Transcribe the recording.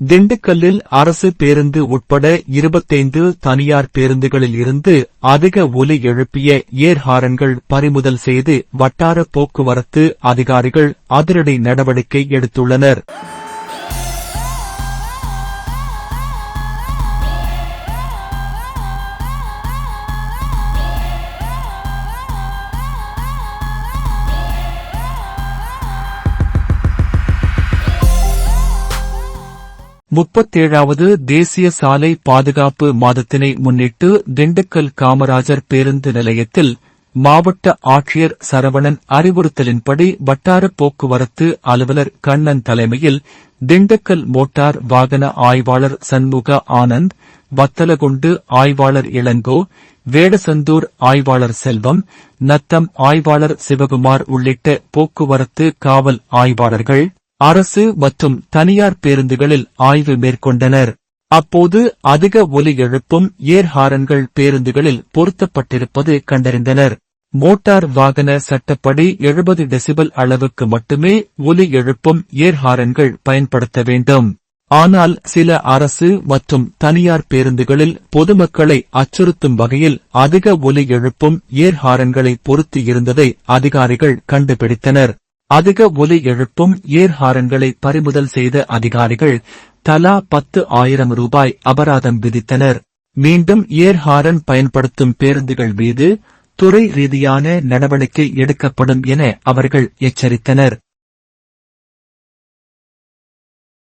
திண்டுக்கல்லில் அரசு பேருந்து உட்பட இருபத்தைந்து தனியார் பேருந்துகளில் இருந்து அதிக ஒலி எழுப்பிய ஏர் ஹாரன்கள் பறிமுதல் செய்து வட்டார போக்குவரத்து அதிகாரிகள் அதிரடி நடவடிக்கை எடுத்துள்ளனர். முப்பத்தேழாவது தேசிய சாலை பாதுகாப்பு மாதத்தினை முன்னிட்டு திண்டுக்கல் காமராஜர் பேருந்து நிலையத்தில் மாவட்ட ஆட்சியர் சரவணன் அறிவுறுத்தலின்படி வட்டார போக்குவரத்து அலுவலர் கண்ணன் தலைமையில் திண்டுக்கல் மோட்டார் வாகன ஆய்வாளர் சண்முக ஆனந்த் வத்தலகுண்டு ஆய்வாளர் இளங்கோ வேடசந்தூர் ஆய்வாளர் செல்வம் நத்தம் ஆய்வாளர் சிவகுமார் உள்ளிட்ட போக்குவரத்து காவல் ஆய்வாளர்கள் அரசு மற்றும் தனியார் பேருந்துகளில் ஆய்வு மேற்கொண்டனர். அப்போது அதிக ஒலி எழுப்பும் ஏர் ஹாரன்கள் பேருந்துகளில் பொருத்தப்பட்டிருப்பது கண்டறிந்தனர். மோட்டார் வாகன சட்டப்படி எழுபது டெசிபல் அளவுக்கு மட்டுமே ஒலி எழுப்பும் ஏர் ஹாரன்கள் பயன்படுத்த வேண்டும். ஆனால் சில அரசு மற்றும் தனியார் பேருந்துகளில் பொதுமக்களை அச்சுறுத்தும் வகையில் அதிக ஒலி எழுப்பும் ஏர் ஹாரன்களை பொருத்தி இருந்ததை அதிகாரிகள் கண்டுபிடித்தனர். அதிக ஒலி எழுப்பும் ஏர் ஹாரன்களை பறிமுதல் செய்த அதிகாரிகள் தலா பத்து ஆயிரம் ரூபாய் அபராதம் விதித்தனர். மீண்டும் ஏர் ஹாரன் பயன்படுத்தும் பேருந்துகள் மீது துறை ரீதியான நடவடிக்கை எடுக்கப்படும் என அவர்கள் எச்சரித்தனர்.